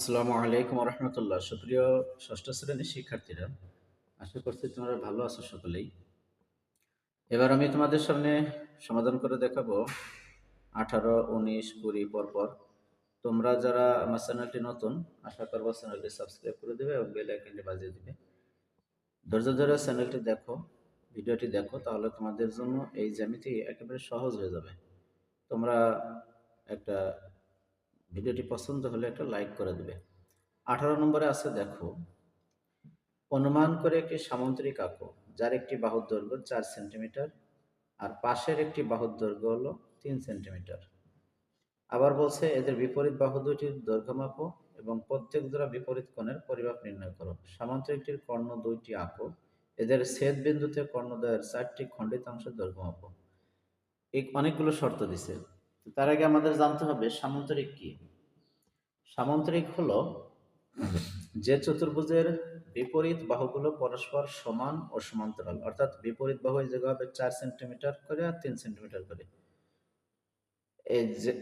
আসসালামু আলাইকুম রহমতুল্লাহ সুপ্রিয় ষষ্ঠ শ্রেণির শিক্ষার্থীরা, আশা করছি তোমরা ভালো আছো সকলেই। এবার আমি তোমাদের সামনে সমাধান করে দেখাবো। আঠারো, উনিশ, কুড়ি, পরপর। তোমরা যারা আমার চ্যানেলটি নতুন, আশা করব চ্যানেলটি সাবস্ক্রাইব করে দেবে এবং বেল আইকনটি বাজিয়ে দেবে। ধৈর্য ধরে চ্যানেলটি দেখো, ভিডিওটি দেখো, তাহলে তোমাদের জন্য এই জ্যামিতি একেবারে সহজ হয়ে যাবে। তোমরা একটা ভিডিওটি পছন্দ হলে একটা লাইক করে দেবে। আঠারো নম্বরে আছে, দেখো, অনুমান করে একটি সামুদ্রিক আঁকো, যার একটি বাহুর দৈর্ঘ্য চার সেন্টিমিটার আর পাশের একটি বাহুর দৈর্ঘ্য হলো তিন সেন্টিমিটার। আবার বলছে, এদের বিপরীত বাহু দুইটির দৈর্ঘ্য মাপো এবং প্রত্যেক দ্বারা বিপরীত কোণের পরিমাপ নির্ণয় করো। সামান্তরিকটির কর্ণ দুইটি আঁকো, এদের ছেদ বিন্দুতে কর্ণদ্বয়ের চারটি খণ্ডিতাংশের দৈর্ঘ্য মাপো এই অনেকগুলো শর্ত দিছে। তার আগে আমাদের জানতে হবে সামান্তরিক কি? সামান্তরিক হলো যে চতুর্ভুজের বিপরীত বাহুগুলো পরস্পর সমান ও সমান্তরাল। অর্থাৎ বিপরীত বাহু এই হবে চার সেন্টিমিটার করে আর তিন সেন্টিমিটার করে। এই যে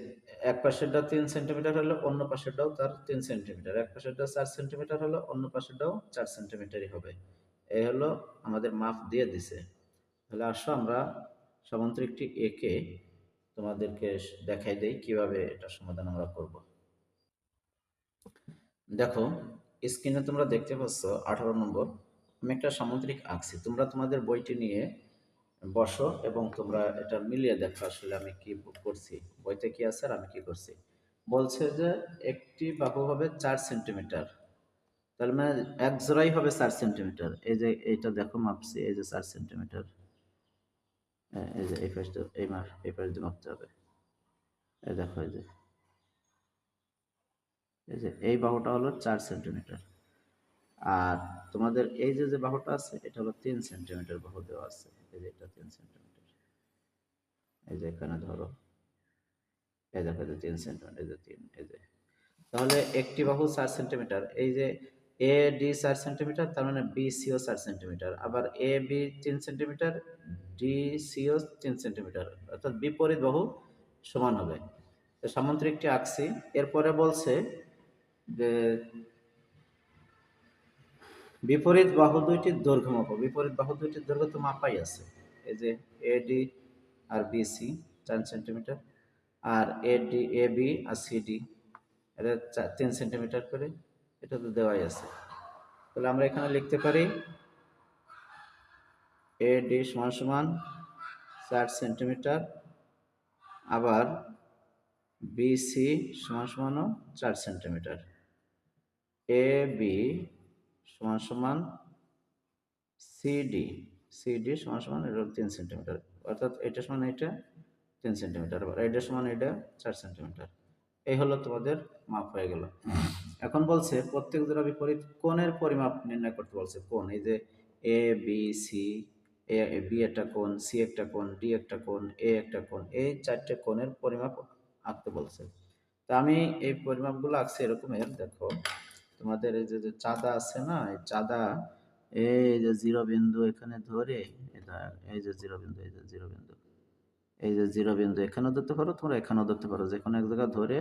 এক পাশেরটা তিন সেন্টিমিটার হলে, অন্য পাশেরটাও তার তিন সেন্টিমিটার। এক পাশেরটা চার সেন্টিমিটার হলে, অন্য পাশেরটাও চার সেন্টিমিটারই হবে। এই হলো আমাদের মাপ দিয়ে দিছে। তাহলে আসো আমরা সমান্তরিকটি একে তোমাদেরকে দেখাই দেই কীভাবে এটা সমাধান আমরা করব। দেখো স্ক্রিনে তোমরা দেখতে পাচ্ছ আঠারো নম্বর, আমি একটা সামুদ্রিক আঁকছি। তোমরা তোমাদের বইটি নিয়ে বসো এবং তোমরা এটা মিলিয়ে দেখো আসলে আমি কি করছি। বইতে কি আছে আর আমি কি করছি। বলছে যে একটি বাহু হবে চার সেন্টিমিটার। তাহলে মানে এক জোড়াই হবে চার সেন্টিমিটার। এই যে এইটা দেখো মাপছি, এই যে চার সেন্টিমিটার। এই বাহুটা হলো চার সেন্টিমিটার। আর তোমাদের এই যে যে বাহুটা আছে, এটা হলো তিন সেন্টিমিটার বাহু দেওয়া আছে। এই যে, এটা তিন সেন্টিমিটার। এই যে, এখানে ধরো। এই দেখো যে তিন সেন্টিমিটার, এই যে তিন, এই যে। তাহলে একটি বাহু চার সেন্টিমিটার। এই যে এ ডি চার সেন্টিমিটার তার মানে বি সিও চার সেন্টিমিটার আবার এ বি তিন সেন্টিমিটার ডি সিও তিন সেন্টিমিটার অর্থাৎ বিপরীত বাহু সমান হবে। তো সামন্ত্রিকটি আঁকছি। এরপরে বলছে যে বিপরীত বাহু দুইটির দৈর্ঘ্য মাপো। বিপরীত বাহু দুইটির দৈর্ঘ্য তো মাপাই আছে। এই যে এডি আর বিসি চার সেন্টিমিটার আর এডি এ বি আর সিডি এটা তিন সেন্টিমিটার করে এটা তো দেওয়াই আছে। তাহলে আমরা এখানে লিখতে পারি এ ডি সমান সমান চার সেন্টিমিটার আবার বিসি সমান সমানও চার সেন্টিমিটার। এ বি সমান সমান সিডি সিডি সমান সমান এটা তিন সেন্টিমিটার। অর্থাৎ এটা সমান এটা তিন সেন্টিমিটার আবার এটা সমান এটা চার সেন্টিমিটার। এই হলো তোমাদের মাপ হয়ে গেল। এখন বলছে প্রত্যেক জোড়া বিপরীত কোণের পরিমাপ নির্ণয় করতে বলছে কোণ, এই যে A B C A B একটা কোণ সি একটা কোণ ডি একটা কোণ এ একটা কোণ, এই চারটে কোণের পরিমাপ আঁকতে বলছে। তা আমি এই পরিমাপগুলো আঁকছি এরকমের, দেখো, তোমাদের এই যে চাঁদা আছে না, এই চাঁদা, এই যে জিরো বিন্দু এখানে ধরে, এই যে জিরো বিন্দু, এই যে জিরো বিন্দু, এই যে জিরো বিন্দু এখানেও ধরতে পারো, তোমরা এখানেও ধরতে পারো যে কোনো এক জায়গায় ধরে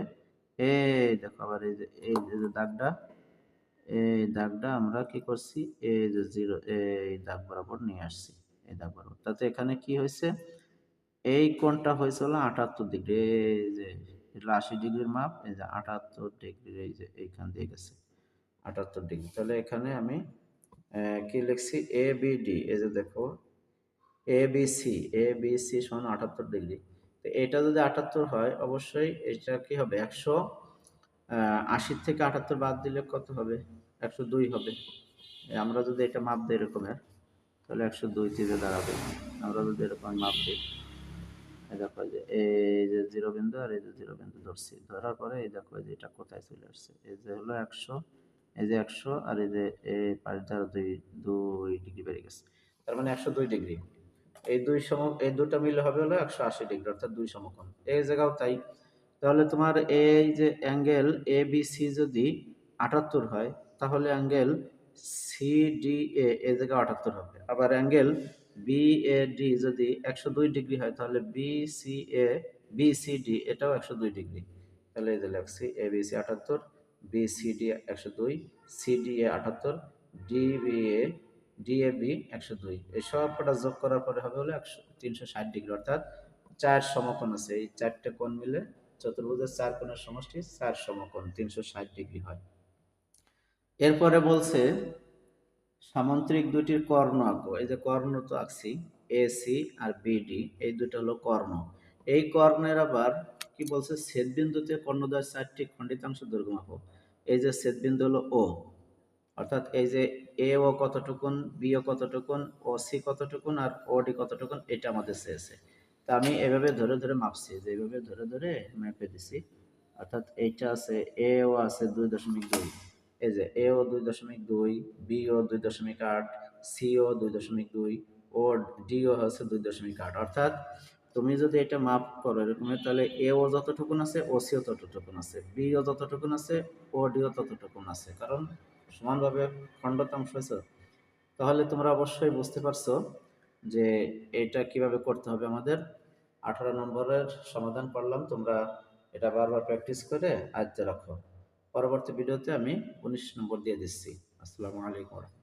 এই দেখো আবার এই যে এই যে দাগটা, এই দাগটা আমরা কি করছি? এই যে জিরো, এই দাগ বরাবর নিয়ে আসছি, এই দাগ বরাবর। তাতে এখানে কি হয়েছে? এই কোণটা হয়েছে হলো আটাত্তর ডিগ্রি, এই যে এটা আশি ডিগ্রির মাপ, এই যে আটাত্তর ডিগ্রি এই যে এইখান দিয়ে গেছে, আটাত্তর ডিগ্রি। তাহলে এখানে আমি কি লিখছি? এ বি ডি এই যে দেখো A B C A B C সমান আটাত্তর ডিগ্রি। তো এটা যদি আটাত্তর হয়, অবশ্যই এটা কি হবে? একশো আশির থেকে আটাত্তর বাদ দিলে কত হবে? একশো দুই হবে। আমরা যদি এটা মাপ দিই এরকমের, তাহলে একশো দুই থেকে দাঁড়াবে। আমরা যদি এরকম মাপ দিই দেখো যে, এই যে জিরো বিন্দু আর এই যে জিরো বিন্দু ধরছি। ধরার পরে এই দেখো যে এটা কোথায় চলে আসছে? এই যে হলো একশো, এই যে একশো আর এই যে এই পাঁচ ধারা দুই দুই ডিগ্রি বেড়ে গেছে। তার মানে একশো দুই ডিগ্রি। এই দুই সম, এই দুটা মিলে হবে হলো একশো আশি ডিগ্রি, অর্থাৎ দুই সমকোণ। এই জায়গাও তাই। তাহলে তোমার এই যে অ্যাঙ্গেল এ বি সি যদি আটাত্তর হয়, তাহলে অ্যাঙ্গেল সি ডি এ, এই জায়গায় আটাত্তর হবে। আবার অ্যাঙ্গেল বি এ ডি যদি একশো দুই ডিগ্রি হয়, তাহলে B C A, B C D এটাও একশো দুই ডিগ্রি। তাহলে এই যে লেখছি, এ বি সি আটাত্তর, বি সি ডি একশো দুই, সি ডি এ আটাত্তর, D B A D A B একশো দুই। এই সব কটা যোগ করার পরে হবে হলো একশো তিনশো ষাট ডিগ্রি, অর্থাৎ চার সমকোণ আছে। এই চারটে কোণ মিলে চতুর্ভুজের চার কোণের সমষ্টি চার সমকোণ, তিনশো ষাট ডিগ্রি হয়। এরপরে বলছে, সামান্তরিক দুটির কর্ণ আঁকো। এই যে কর্ণ তো আঁকছি এ সি আর বিডি এই দুটো হলো কর্ণ। এই কর্ণের আবার কি বলছে? ছেদবিন্দুতে কর্ণদ্বয় চারটি খণ্ডিতাংশ দৈর্ঘ্য মাপো এই যে ছেদবিন্দু হলো ও অর্থাৎ এই যে এ ও কতটুকুন বি ও কতটুকুন, ও সি কতটুকুন আর ও ডি কতটুকুন, এটা আমাদের চেয়েছে তা আমি এভাবে ধরে ধরে মাপছি, যে এইভাবে ধরে ধরে মেপে দিছি। অর্থাৎ এইটা আছে এ ও আছে দুই দশমিক দুই। এই যে এ ও দুই দশমিক দুই বি ও দুই দশমিক আট সি ও দুই দশমিক দুই, ও ডি ও হচ্ছে দুই দশমিক আট। অর্থাৎ তুমি যদি এটা মাপ করো এরকম, তাহলে এ ও যতটুকুন আছে, ও সিও ততটুকুন আছে বি ও যতটুকুন আছে, ও ডি ও ততটুকুন আছে। কারণ সমানভাবে খণ্ডতাংশ হয়েছে, তাহলে তোমরা অবশ্যই বুঝতে পারছ যে এটা কীভাবে করতে হবে আমাদের। আঠারো নম্বরের সমাধান করলাম, তোমরা এটা বারবার প্র্যাকটিস করে আয়ত্তে রাখো। পরবর্তী ভিডিওতে আমি উনিশ নম্বর দিয়ে দিচ্ছি। আসসালামু আলাইকুম